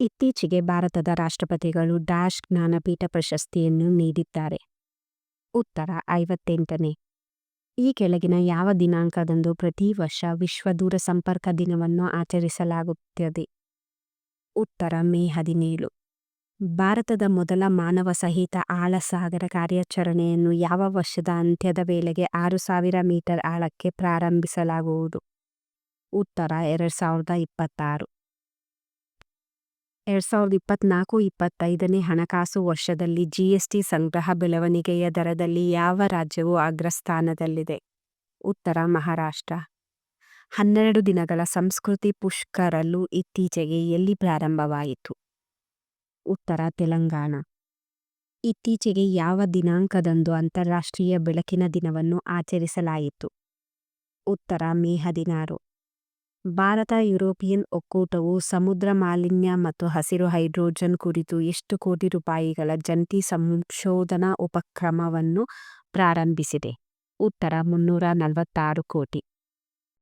ಇತ್ತೀಚೆಗೆ ಭಾರತದ ರಾಷ್ಟ್ರಪತಿಗಳು ಡ್ಯಾಶ್ ಜ್ಞಾನಪೀಠ ಪ್ರಶಸ್ತಿಯನ್ನು ನೀಡಿದ್ದಾರೆ. ಉತ್ತರ ಐವತ್ತೆಂಟನೇ. ಈ ಕೆಳಗಿನ ಯಾವ ದಿನಾಂಕದಂದು ಪ್ರತಿ ವರ್ಷ ವಿಶ್ವ ದೂರ ಸಂಪರ್ಕ ದಿನವನ್ನು ಆಚರಿಸಲಾಗುತ್ತದೆ? ಉತ್ತರ ಮೇ ಹದಿನೇಳು. ಭಾರತದ ಮೊದಲ ಮಾನವ ಮಾನವಸಹಿತ ಆಳಸಾಗರ ಕಾರ್ಯಾಚರಣೆಯನ್ನು ಯಾವ ವರ್ಷದ ಅಂತ್ಯದ ವೇಳೆಗೆ ಆರು ಸಾವಿರ ಮೀಟರ್ ಆಳಕ್ಕೆ ಪ್ರಾರಂಭಿಸಲಾಗುವುದು? ಉತ್ತರ ಎರಡು ಸಾವಿರದ ಇಪ್ಪತ್ತಾರು. ಎರಡು ಸಾವಿರದ ಇಪ್ಪತ್ನಾಲ್ಕು ಇಪ್ಪತ್ತೈದನೇ ಹಣಕಾಸು ವರ್ಷದಲ್ಲಿ ಜಿಎಸ್ಟಿ ಸಂಗ್ರಹ ಬೆಳವಣಿಗೆಯ ದರದಲ್ಲಿ ಯಾವ ರಾಜ್ಯವು ಅಗ್ರಸ್ಥಾನದಲ್ಲಿದೆ? ಉತ್ತರ ಮಹಾರಾಷ್ಟ್ರ. ಹನ್ನೆರಡು ದಿನಗಳ ಸಂಸ್ಕೃತಿ ಪುಷ್ಕರಲು ಇತ್ತೀಚೆಗೆ ಎಲ್ಲಿ ಪ್ರಾರಂಭವಾಯಿತು? ಉತ್ತರ ತೆಲಂಗಾಣ. ಇತ್ತೀಚೆಗೆ ಯಾವ ದಿನಾಂಕದಂದು ಅಂತಾರಾಷ್ಟ್ರೀಯ ಬೆಳಕಿನ ದಿನವನ್ನು ಆಚರಿಸಲಾಯಿತು? ಉತ್ತರ ಮೇ ಹದಿನಾರು. ಭಾರತ, ಯುರೋಪಿಯನ್ ಒಕ್ಕೂಟವು ಸಮುದ್ರ ಮಾಲಿನ್ಯ ಮತ್ತು ಹಸಿರು ಹೈಡ್ರೋಜನ್ ಕುರಿತು ಎಷ್ಟು ಕೋಟಿ ರೂಪಾಯಿಗಳ ಜಂಟಿ ಸಂಶೋಧನಾ ಉಪಕ್ರಮವನ್ನು ಪ್ರಾರಂಭಿಸಿದೆ? ಉತ್ತರ, ಮುನ್ನೂರ ನಲವತ್ತಾರು ಕೋಟಿ.